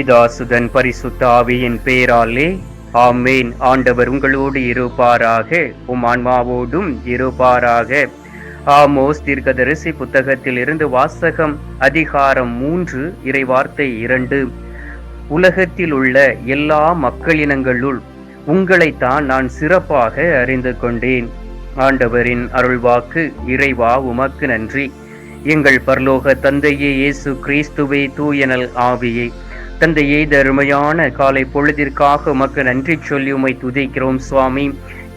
பிதாசுதன் பரிசுத்த ஆவியின் பேராலே ஆமேன். ஆண்டவர் உங்களோடு இருப்பாராக உம் ஆன்மாவோடும் இருப்பாராக. ஆமோஸ் தீர்க்கதரிசி புத்தகத்தில் இருந்து வாசகம் அதிகாரம் மூன்று இறைவார்த்தை இரண்டு. உலகத்தில் உள்ள எல்லா மக்களினங்களுள் உங்களைத்தான் நான் சிறப்பாக அறிந்து கொண்டேன். ஆண்டவரின் அருள்வாக்கு இறைவா உமக்கு நன்றி. எங்கள் பரலோக தந்தையே இயேசு கிறிஸ்துவே தூயனல் ஆவியே. தந்தையே தருமையான காலை பொழுதிற்காக உமக்கு நன்றி சொல்லி உமை துதிக்கிறோம் சுவாமி.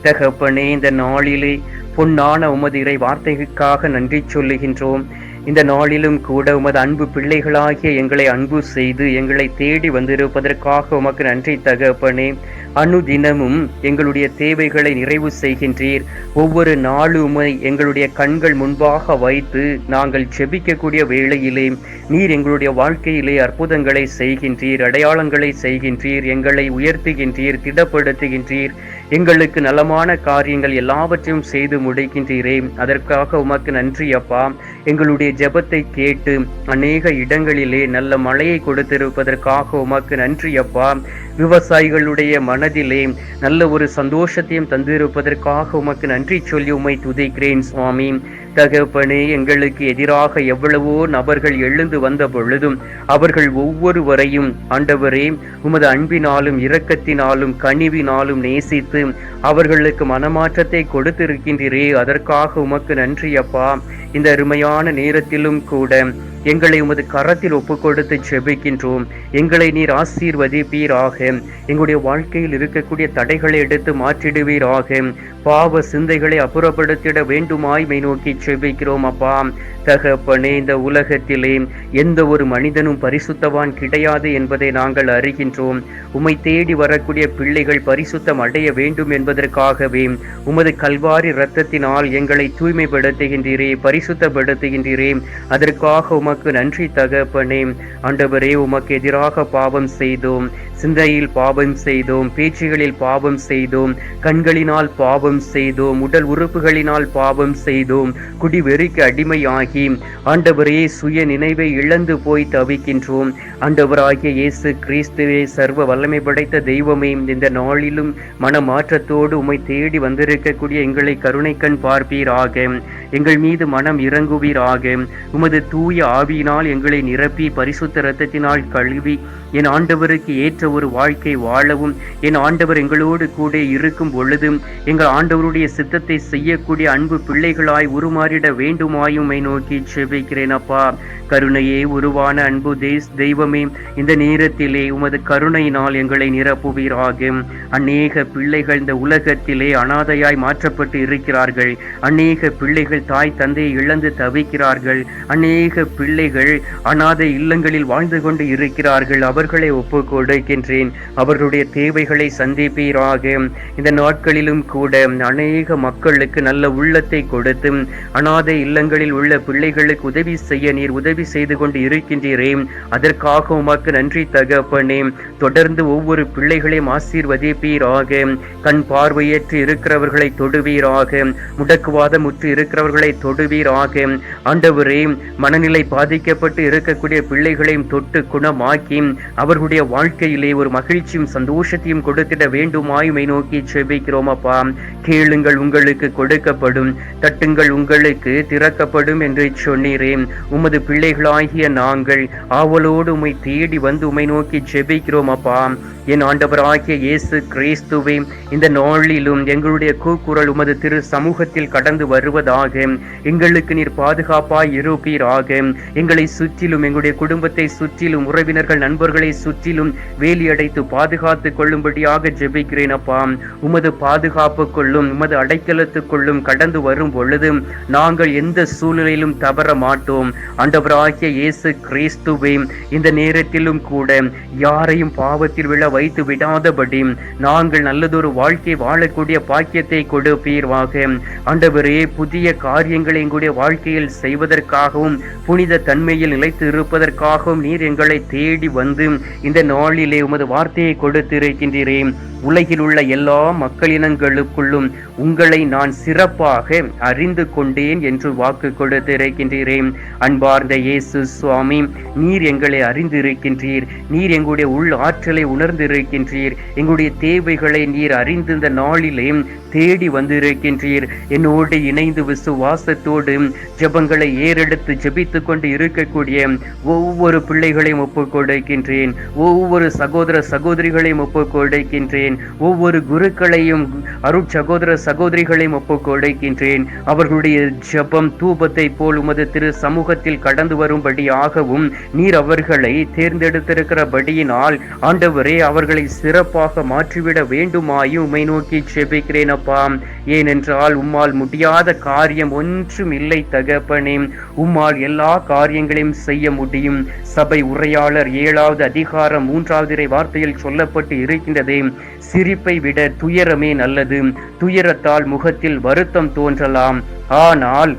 தகப்பனே இந்த நாளிலே பொன்னான உமது இறை வார்த்தைகளுக்காக நன்றி சொல்லுகின்றோம். இந்த நாளிலும் கூட உமது அன்பு பிள்ளைகளாகிய எங்களை அன்பு செய்து எங்களை தேடி வந்திருப்பதற்காக உமக்கு நன்றி தகப்பனே. அனுதினமும் எங்களுடைய தேவைகளை நிறைவு செய்கின்றீர். ஒவ்வொரு நாளுமை எங்களுடைய கண்கள் முன்பாக வைத்து நாங்கள் செபிக்கக்கூடிய வேளையிலே நீர் எங்களுடைய வாழ்க்கையிலே அற்புதங்களை செய்கின்றீர் அடையாளங்களை செய்கின்றீர் எங்களை உயர்த்துகின்றீர் திடப்படுத்துகின்றீர். எங்களுக்கு நலமான காரியங்கள் எல்லாவற்றையும் செய்து முடிக்கின்றீரே. அதற்காக உமக்கு நன்றி அப்பா. எங்களுடைய ஜெபத்தை கேட்டு அநேக இடங்களிலே நல்ல மழையை கொடுத்திருப்பதற்காக உமக்கு நன்றி அப்பா. விவசாயிகளுடைய மனதிலே நல்ல ஒரு சந்தோஷத்தையும் தந்திருப்பதற்காக உமக்கு நன்றி சொல்லி உமை துதிக்கிறேன் சுவாமி. தகப்பனே எங்களுக்கு எதிராக எவ்வளவோ நபர்கள் எழுந்து வந்த பொழுதும் அவர்கள் ஒவ்வொருவரையும் ஆண்டவரே உமது அன்பினாலும் இரக்கத்தினாலும் கனிவினாலும் நேசித்து அவர்களுக்கு மனமாற்றத்தை கொடுத்திருக்கின்றீரே அதற்காக உமக்கு நன்றி அப்பா இந்த அருமையான நேரத்திலும் கூட எங்களை உமது கரத்தில் ஒப்பு கொடுத்து செபிக்கின்றோம். எங்களை நீர் ஆசீர்வதிப்பீராக. எங்களுடைய வாழ்க்கையில் இருக்கக்கூடிய தடைகளை எடுத்து மாற்றிடுவீராக. பாவ சிந்தைகளை அப்புறப்படுத்திட வேண்டுமாய்மை நோக்கி செபிக்கிறோம் அப்பா. தகப்பனே இந்த உலகத்திலே எந்த ஒரு மனிதனும் பரிசுத்தவான் கிடையாது என்பதை நாங்கள் அறிகின்றோம். உம்மை தேடி வரக்கூடிய பிள்ளைகள் பரிசுத்தம் அடைய வேண்டும் என்பதற்காகவே உமது கல்வாரி இரத்தத்தினால் எங்களை தூய்மைப்படுத்துகின்றீரே பரிசுத்தப்படுத்துகின்றீரே. அதற்காக உமக்கு நன்றி தகப்பனே. ஆண்டவரே உமக்கு எதிராக பாவம் செய்தோம். சிந்தையில் பாவம் செய்தோம். பேச்சுகளில் பாவம் செய்தோம். கண்களினால் பாவம் பாவம் செய்தோம். உடல் உறுப்புகளினால் பாவம் செய்தோம். குடிவெறிக்கு அடிமையாகி ஆண்டவரே சுய நினைவை இழந்து போய் தவிக்கின்றோம். ஆண்டவராகிய இயேசு கிறிஸ்துவே சர்வ வல்லமை படைத்த தெய்வமே இந்த நாளிலும் மனமாற்றத்தோடு உமை தேடி வந்திருக்கக்கூடிய எங்களை கருணை கண் பார்ப்பீராக. எங்கள் மீது மனம் இறங்குவீராக. உமது தூய ஆவியினால் எங்களை நிரப்பி பரிசுத்த இரத்தத்தினால் கழுவி என் ஆண்டவருக்கு ஏற்ற ஒரு வாழ்க்கை வாழவும். என் ஆண்டவர் எங்களோடு கூட இருக்கும் பொழுதும் எங்கள் ஆண்டவருடைய சித்தத்தை செய்யக்கூடிய அன்பு பிள்ளைகளாய் உருமாறிட வேண்டுமாயுமை நோக்கி செபிக்கிறேன் அப்பா. கருணையே உருவான அன்பு தேஸ் தெய்வமே இந்த நேரத்திலே உமது கருணையினால் எங்களை நிரப்புவீராக. அநேக பிள்ளைகள் இந்த உலகத்திலே அனாதையாய் மாற்றப்பட்டு இருக்கிறார்கள். அநேக பிள்ளைகள் தாய் தந்தையை இழந்து தவிக்கிறார்கள். அநேக பிள்ளைகள் அனாதை இல்லங்களில் வாழ்ந்து கொண்டு இருக்கிறார்கள். அவர் அவர்களை ஒப்பு கொடுக்கின்றேன். அவர்களுடைய தேவைகளை சந்திப்பீராக. இந்த நாட்களிலும் கூட அநேக மக்களுக்கு நல்ல உள்ளத்தை கொடுத்து அனாதை இல்லங்களில் உள்ள பிள்ளைகளுக்கு உதவி செய்ய நீர் உதவி செய்து கொண்டு இருக்கின்றீரே. அதற்காக உமக்கு நன்றி தகப்பனே. தொடர்ந்து ஒவ்வொரு பிள்ளைகளையும் ஆசீர்வதிப்பீராக. கண் பார்வையற்று இருக்கிறவர்களை தொடுவீராக. முடக்குவாதம் உற்று இருக்கிறவர்களை தொடுவீராக. ஆண்டவரே மனநிலை பாதிக்கப்பட்டு இருக்கக்கூடிய பிள்ளைகளையும் தொட்டு குணமாக்கி அவர்களுடைய வாழ்க்கையிலே ஒரு மகிழ்ச்சியும் சந்தோஷத்தையும் கொடுத்திட வேண்டுமாயுமை நோக்கி செபிக்கிறோம் அப்பா. கேளுங்கள் உங்களுக்கு கொடுக்கப்படும் தட்டுங்கள் உங்களுக்கு திறக்கப்படும் என்று சொன்னீரேன் உமது பிள்ளைகளாகிய நாங்கள் ஆவலோடு உமை தேடி வந்து உமை நோக்கி செபிக்கிறோம் அப்பா. என் ஆண்டவராகிய இயேசு கிறிஸ்துவே இந்த நாளிலும் எங்களுடைய கூக்குரல் உமது திரு சமூகத்தில் கடந்து வருவதாக எங்களுக்கு நீர் பாதுகாப்பாய் இருப்பீராக. எங்களை சுற்றிலும் எங்களுடைய குடும்பத்தை சுற்றிலும் உறவினர்கள் நண்பர்கள் எங்களை சுற்றிலும் வேலியடைத்து பாதுகாத்து கொள்ளும்படியாக ஜெபிக்கிறேன் அப்பா. உமது பாதுகாப்புக்குள்ளும் உமது அடைக்கலத்துக்குள்ளும் கடந்து வரும் பொழுது நாங்கள் எந்த சூழ்நிலையிலும் தவற மாட்டோம். ஆண்டவராகிய இயேசு கிறிஸ்துவை இந்த நேரத்திலும் கூட யாரையும் பாவத்தில் விழ வைத்து விடாதபடி நாங்கள் நல்லதொரு வாழ்க்கை வாழக்கூடிய பாக்கியத்தை கொடுப்பீர்வாக. ஆண்டவரே புதிய காரியங்களை எங்களுடைய வாழ்க்கையில் செய்வதற்காகவும் புனித தன்மையில் நிலைத்து இருப்பதற்காகவும் நீர் எங்களை தேடி வந்து இந்த நாளிலே உமது வார்த்தையை கொடுத்திருக்கின்றீரே. உலகில் உள்ள எல்லா மக்களினங்களுக்குள்ளும் உங்களை நான் சிறப்பாக அறிந்து கொண்டேன் என்று வாக்கு கொடுத்திருக்கின்றேன் அன்பார்ந்த இயேசு சுவாமி நீர் எங்களை அறிந்திருக்கின்றீர். நீர் எங்களுடைய உள் ஆற்றலை உணர்ந்திருக்கின்றீர். எங்களுடைய தேவைகளை நீர் அறிந்த இந்த நாளிலே தேடி வந்திருக்கின்றீர். என்னோடு இணைந்து விசுவாசத்தோடு ஜபங்களை ஏறெடுத்து ஜபித்து கொண்டு இருக்கக்கூடிய ஒவ்வொரு பிள்ளைகளையும் ஒப்புக் கொடுக்கின்றேன். ஒவ்வொரு சகோதர சகோதரிகளையும் ஒப்புக்கொடுக்கின்றேன் ஒவ்வொரு குருக்களையும் அருட்சகோதர சகோதரிகளையும் ஒப்புக் கொடுக்கின்றேன் அவர்களுடைய ஜபம் தூபத்தை போல் உமது திரு சமூகத்தில் கடந்து வரும்படியாகவும் நீர் அவர்களை தேர்ந்தெடுத்திருக்கிறபடியினால் ஆண்டவரே அவர்களை சிறப்பாக மாற்றிவிட வேண்டுமாயும் உமை நோக்கி செபிக்கிறேன் அப்பா. ஏனென்றால் உம்மால் முடியாத காரியம் ஒன்றும் இல்லை தகப்பனே. உம்மால் எல்லா காரியங்களையும் செய்ய முடியும். சபை உரையாளர் ஏழாவது அதிகாரம் மூன்றாவது வார்த்தையில் சொல்லப்பட்டு இருக்கின்றதே. சிரிப்பை விட துயரமே நல்லது. துயரத்தால் முகத்தில் வருத்தம் தோன்றலாம். ஆனால்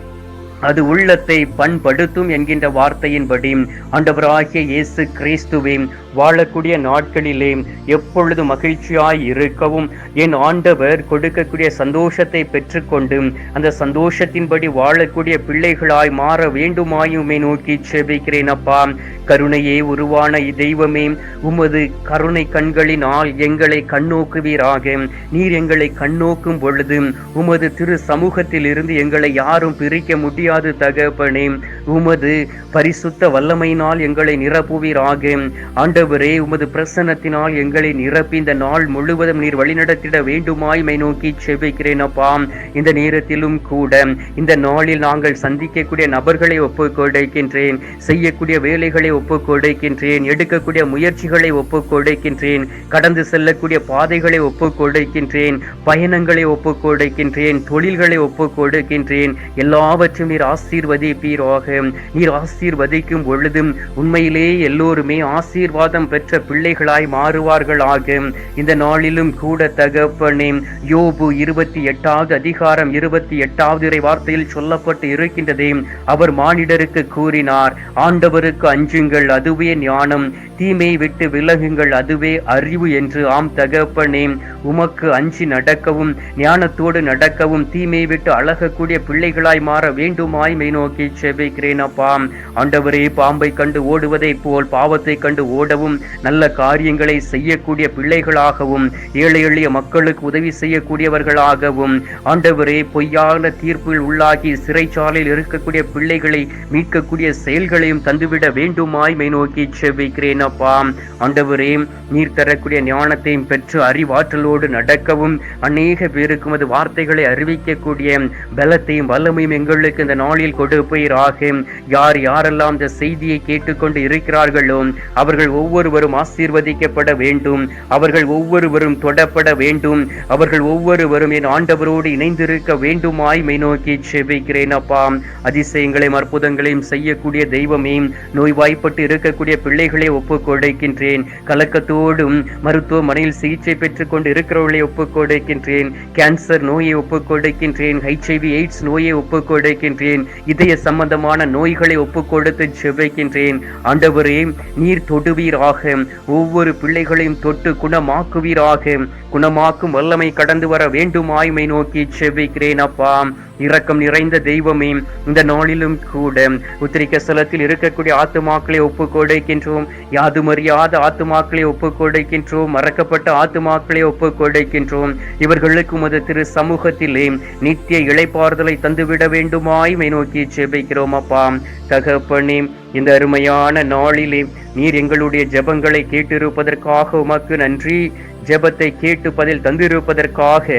அது உள்ளத்தை பண்படுத்தும் என்கின்ற வார்த்தையின்படி ஆண்டவராகிய இயேசு கிறிஸ்துவே வாழக்கூடிய நாட்களிலே எப்பொழுது மகிழ்ச்சியாய் இருக்கவும் என் ஆண்டவர் கொடுக்கக்கூடிய சந்தோஷத்தை பெற்றுக்கொண்டு அந்த சந்தோஷத்தின்படி வாழக்கூடிய பிள்ளைகளாய் மாற வேண்டுமாயுமே நோக்கி செபிக்கிறேன் அப்பா. கருணையே உருவான தெய்வமே உமது கருணை கண்களினால் எங்களை கண்ணோக்குவீராக. நீர் எங்களை கண்ணோக்கும் பொழுது உமது திரு சமூகத்தில் இருந்து எங்களை யாரும் பிரிக்க முடியாது தகப்பனே. உமது பரிசுத்த வல்லமையினால் எங்களை நிரப்புவீராக. ஆண்டவரே உமது பிரசன்னத்தினால் எங்களை நிரப்பி இந்த நாள் முழுவதும் நீர் வழிநடத்திட வேண்டுமாய் மை நோக்கி செபிக்கிறேன் அப்பா. இந்த நேரத்திலும் கூட இந்த நாளில் நாங்கள் சந்திக்கக்கூடிய நபர்களை ஒப்புக் கொடுக்கின்றேன். செய்யக்கூடிய வேலைகளை ஒப்புக் கொடுக்கின்றேன். எடுக்கக்கூடிய முயற்சிகளை ஒப்புக் கொடுக்கின்றேன். கடந்து செல்லக்கூடிய பாதைகளை ஒப்புக் கொடுக்கின்றேன். பயணங்களை ஒப்புக் கொடுக்கின்றேன். தொழில்களை ஒப்புக் கொடுக்கின்றேன். எல்லாவற்றையும் நீர் ஆசீர்வதிப்பீராக. நீர் ஆசீர்வதிக்கும் பொழுதும் உண்மையிலே எல்லோருமே ஆசீர்வாதம் பெற்ற பிள்ளைகளாய் மாறுவார்கள் ஆகும் இந்த நாளிலும் கூட தகப்பனே யோபு இருபத்தி எட்டாவது அதிகாரம் இருபத்தி எட்டாவது இறை வார்த்தையில் சொல்லப்பட்டு இருக்கின்றதே அவர் மானிடருக்கு கூறினார் ஆண்டவருக்கு அஞ்சுங்கள் அதுவே ஞானம் தீமை விட்டு விலகுங்கள் அதுவே அறிவு என்று. ஆம் தகப்பனே உமக்கு அஞ்சி நடக்கவும் ஞானத்தோடு நடக்கவும் தீமை விட்டு அழகக்கூடிய பிள்ளைகளாய் மாற வேண்டுமாய் மெய் நோக்கி செபிக்கிறேன். அப்பா ஆண்டவரே பாம்பை கண்டு ஓடுவதைப் போல் பாவத்தை கண்டு ஓடவும் நல்ல காரியங்களை செய்யக்கூடிய பிள்ளைகளாகவும் ஏழை எளிய மக்களுக்கு உதவி செய்யக்கூடியவர்களாகவும் ஆண்டவரே பொய்யான தீர்ப்பில் உள்ளாகி சிறைச்சாலையில் இருக்கக்கூடிய பிள்ளைகளை மீட்கக்கூடிய செயல்களையும் தந்துவிட வேண்டுமாய் மை நோக்கி செவிக்கிறேன் அப்பா ஆண்டவரே நீர் தரக்கூடிய ஞானத்தையும் பெற்று அறிவாற்றலோடு நடக்கவும் அநேக பேருக்கு அது வார்த்தைகளை அறிவிக்கக்கூடிய பலத்தையும் வல்லமையும் எங்களுக்கு இந்த நாளில் கொடுப்பீராக. யார் யாரெல்லாம் இந்த செய்தியை கேட்டுக்கொண்டு இருக்கிறார்களோ அவர்கள் ஒவ்வொருவரும் ஆசீர்வதிக்கப்பட வேண்டும். அவர்கள் ஒவ்வொருவரும் தொடப்பட வேண்டும். அவர்கள் ஒவ்வொருவரும் என் ஆண்டவரோடு இணைந்திருக்க வேண்டுமாய் மெய் நோக்கி செபிக்கிறேன் அப்பா. அதிசயங்களையும் அற்புதங்களையும் செய்யக்கூடிய தெய்வமே நோய்வாய்ப்பட்டு இருக்கக்கூடிய பிள்ளைகளை ஒப்புக் கொடுக்கின்றேன் கலக்கத்தோடும் மருத்துவமனையில் சிகிச்சை பெற்றுக் கொண்டு இருக்கிறவர்களை ஒப்புக் கொடுக்கின்றேன் கேன்சர் நோயை ஒப்புக் கொடுக்கின்றேன் ஹெச்ஐவி எய்ட்ஸ் நோயை ஒப்புக் கொடுக்கின்றேன் இதய சம்பந்தமான நோய்களை ஒப்புக்கொடுத்து செபிக்கின்றேன் ஆண்டவரே நீர் தொடுவீராக. ஒவ்வொரு பிள்ளைகளையும் தொட்டு குணமாக்குவீராக. குணமாக்கும் வல்லமை கடந்து வர வேண்டுமாய்மை நோக்கி செபிக்கிறேன் அப்பா. இரக்கம் நிறைந்த தெய்வமே இந்த நாளிலும் கூட உத்திரிக்க ஸ்தலத்தில் இருக்கக்கூடிய ஆத்துமாக்களை ஒப்பு கொடுக்கின்றோம் யாதுமறியாத ஆத்துமாக்களை ஒப்பு கொடுக்கின்றோம் மறக்கப்பட்ட ஆத்துமாக்களை ஒப்பு கொடுக்கின்றோம் இவர்களுக்கு உமது திரு சமூகத்திலே நித்திய இழைப்பாறுதலை தந்துவிட வேண்டுமாய் மை நோக்கி செபிக்கிறோம் அப்பா. தகப்பனே இந்த அருமையான நாளிலே நீர் எங்களுடைய ஜெபங்களை கேட்டிருப்பதற்காக உமக்கு நன்றி. ஜெபத்தை கேட்டு பதில் தந்திருப்பதற்காக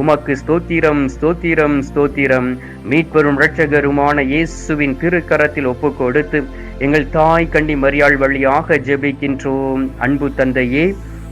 உமக்கு ஸ்தோத்திரம் ஸ்தோத்திரம் ஸ்தோத்திரம். மீட்பெரும் இரட்சகருமான இயேசுவின் திருக்கரத்தில் ஒப்பு கொடுத்து எங்கள் தாய் கண்டி மரியாள் வழியாக ஜெபிக்கின்றோம். அன்பு தந்தையே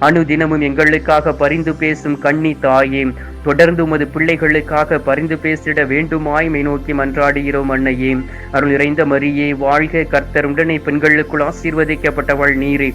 அனுதினமும் எங்களுக்காக பரிந்து பேசும் கண்ணி தாயே தொடர்ந்து உமது பிள்ளைகளுக்காக பரிந்து பேசிட வேண்டுமாய் மை நோக்கி மன்றாடுகிறோம் அன்னையே. அருள் நிறைந்த மரியே வாழ்க கர்த்தர். உடனே பெண்களுக்குள் ஆசீர்வதிக்கப்பட்டவள் நீரே.